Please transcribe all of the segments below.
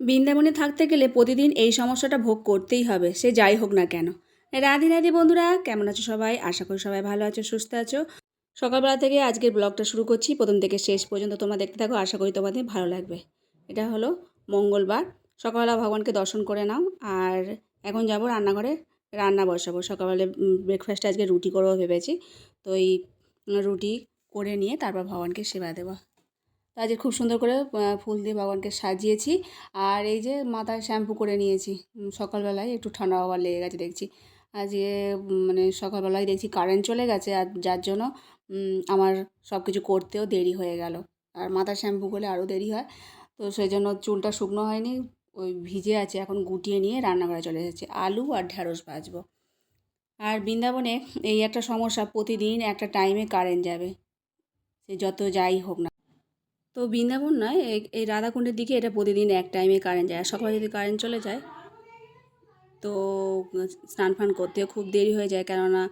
বৃন্দাবনে থাকতে গেলে প্রতিদিন এই সমস্যাটা ভোগ করতেই হবে, সে যাই হোক না কেন। রাধে রাধে বন্ধুরা, কেমন আছো সবাই? আশা করি সবাই ভালো আছো, সুস্থ আছো। সকালবেলা থেকে আজকের ব্লগটা শুরু করছি, প্রথম থেকে শেষ পর্যন্ত তোমরা দেখতে থাকো, আশা করি তোমাদের ভালো লাগবে। এটা হলো মঙ্গলবার, সকালবেলা ভগবানকে দর্শন করে নাও, আর এখন যাব রান্নাঘরে, রান্না বসাবো। সকালবেলা ব্রেকফাস্টে আজকে রুটি করব ভেবেছি, তো এই রুটি করে নিয়ে তারপর ভগবানকে সেবা দেবো। তো আজকে খুব সুন্দর করে ফুল দিয়ে ভগবানকে সাজিয়েছি। আর এই যে মাথায় শ্যাম্পু করে নিয়েছি সকালবেলায় একটু ঠান্ডা আবার লেগে গেছে দেখছি। আজকে মানে সকালবেলায় দেখছি কারেন্ট চলে গেছে, আর যার জন্য আমার সব কিছু করতেও দেরি হয়ে গেল। আর মাথা শ্যাম্পু করলে আরও দেরি হয়। তো সেই জন্য চুলটা শুকনো হয়নি, ওই ভিজে আছে, এখন গুটিয়ে নিয়ে রান্নাঘরে চলে এসেছি। আলু আর ঢ্যাঁড়স ভাজবো। আর বৃন্দাবনে এই একটা সমস্যা, প্রতিদিন একটা টাইমে কারেন্ট যাবে। সে যত যাই হোক না তো বৃন্দাবন নয় এই রাধাকুণ্ডের দিকে এটা প্রতিদিন এক টাইমে কারেন্ট যায়। আর সকালে যদি কারেন্ট চলে যায়, তো স্নান ফান করতেও খুব দেরি হয়ে যায়। কেননা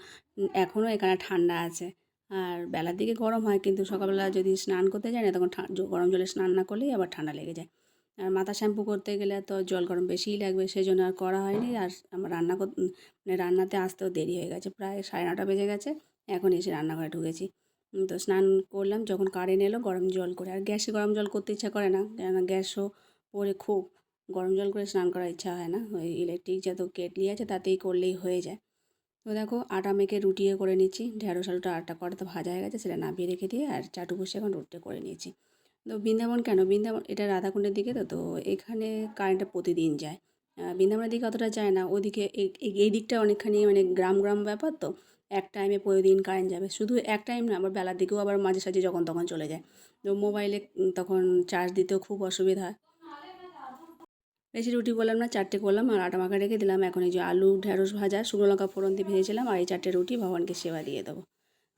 এখনও এখানে ঠান্ডা আছে। আর বেলার দিকে গরম হয়, কিন্তু সকালবেলা যদি স্নান করতে যায় না, তখন গরম জলে স্নান না করলেই আবার ঠান্ডা লেগে যায়। আর মাথা শ্যাম্পু করতে গেলে তো জল গরম বেশিই লাগবে সেই জন্য আর করা হয়নি। আর আমার রান্না মানে রান্নাতে আসতেও দেরি হয়ে গেছে। প্রায় সাড়ে নটা বেজে গেছে, এখন এসে রান্নাঘরে ঢুকেছি। তো স্নান করলাম, যখন কারেন্ট এলো গরম জল করে। আর গ্যাসে গরম জল করতে ইচ্ছা করে না, কেননা গ্যাসও পরে খুব গরম জল করে স্নান করার ইচ্ছা হয় না। ওই ইলেকট্রিক যত কেটলি আছে তাতেই করলেই হয়ে যায়। তো দেখো, আটা মেখে রুটিয়ে করে নিচ্ছি। ঢেঁড়স, আলুটা আটা তো ভাজা হয়ে গেছে, সেটা নামিয়ে রেখে দিয়ে আর চাটু বসে এখন রুটিটা করে নিয়েছি। তো বৃন্দাবন কেন? বৃন্দাবন, এটা রাধাকুণ্ডের দিকে তো তো এখানে কারেন্টটা প্রতিদিন যায়। বৃন্দাবনের দিকে অতটা যায় না। ওদিকে এই- দিকটা অনেকখানি মানে গ্রাম গ্রাম ব্যাপার তো। এক টাইমে প্রতিদিন কারেন্ট যাবে। শুধু এক টাইম না, আবার বেলার দিকেও আবার মাঝে সাঝে যখন তখন চলে যায়। তো মোবাইলে তখন চার্জ দিতেও খুব অসুবিধা হয়। বেশি রুটি বললাম না, চারটে করলাম আর আটা মাখা রেখে দিলাম। এখন এই যে আলু, ঢেঁড়স ভাজা, শুকনো লঙ্কা ফোড়ন দিয়ে ভেজেছিলাম আর এই চারটে রুটি ভগবানকে সেবা দিয়ে দেবো।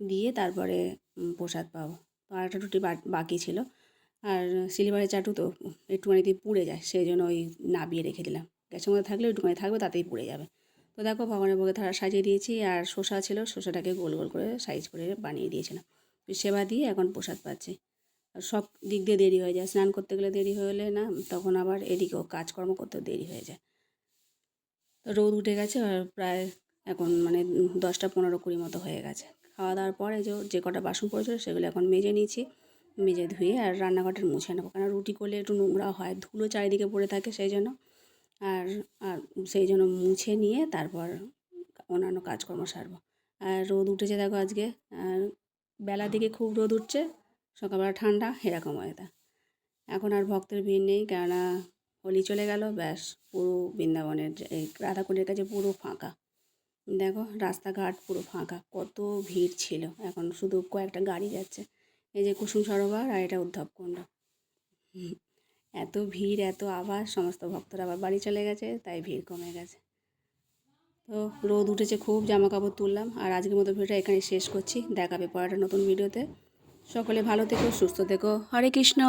দিয়ে তারপরে প্রসাদ পাবো। তো আর একটা রুটি বাকি ছিল। আর সিলিভারের চাটু তো একটুখানিতেই পুড়ে যায়, সেই জন্য ওই নাবিয়ে রেখে দিলাম। গ্যাসের মধ্যে থাকলে একটুখানি থাকবে, তাতেই পুড়ে যাবে। তো দেখো, ভগবানের বগে থালা সাজিয়ে দিয়েছি, আর শসা ছিল, শসাটাকে গোল গোল করে সাইজ করে বানিয়ে দিয়েছিলাম। সেবা দিয়ে এখন প্রসাদ পাচ্ছি। আর সব দিক দিয়ে দেরি হয়ে যায়। স্নান করতে গেলে দেরি হলে না, তখন আবার এদিকেও কাজকর্ম করতেও দেরি হয়ে যায়। তো রোদ উঠে গেছে, আর প্রায় এখন মানে দশটা পনেরো কুড়ি মতো হয়ে গেছে। খাওয়া দাওয়ার পরে যে যে কটা বাসন পড়েছিল, সেগুলো এখন মেজে নিয়েছি। মেজে ধুয়ে আর রান্নাঘরটা মুছে নেব। কারণ রুটি করলে একটু নোংরা হয়, ধুলো চারিদিকে পড়ে থাকে সেই জন্য। আর আর সেই জন্য মুছে নিয়ে তারপর অন্যান্য কাজকর্ম সারবো। আর রোদ উঠেছে দেখো আজকে, আর বেলার দিকে খুব রোদ উঠছে, সকালবেলা ঠান্ডা, এরকম ওয়েদার এখন আর ভক্তের ভিড় নেই, কেননা হোলি চলে গেল, ব্যাস পুরো বৃন্দাবনের এই রাধাকুণ্ডের কাছে পুরো ফাঁকা। দেখো রাস্তাঘাট পুরো ফাঁকা, কত ভিড় ছিল। এখন শুধু কয়েকটা গাড়ি যাচ্ছে, এই যে কুসুম সরোবর আর এটা উদ্ধবকুণ্ড। এত ভিড়, এত আবার সমস্ত ভক্তরা আবার বাড়ি চলে গেছে, তাই ভিড় কমে গেছে। তো রোদ উঠেছে, খুব জামা কাপড় তুললাম আর আজকের মতো ভিডিওটা এখানে শেষ করছি। দেখাবে পরে নতুন ভিডিওতে। সকলে ভালো থেকো, সুস্থ থেকো। হরে কৃষ্ণ।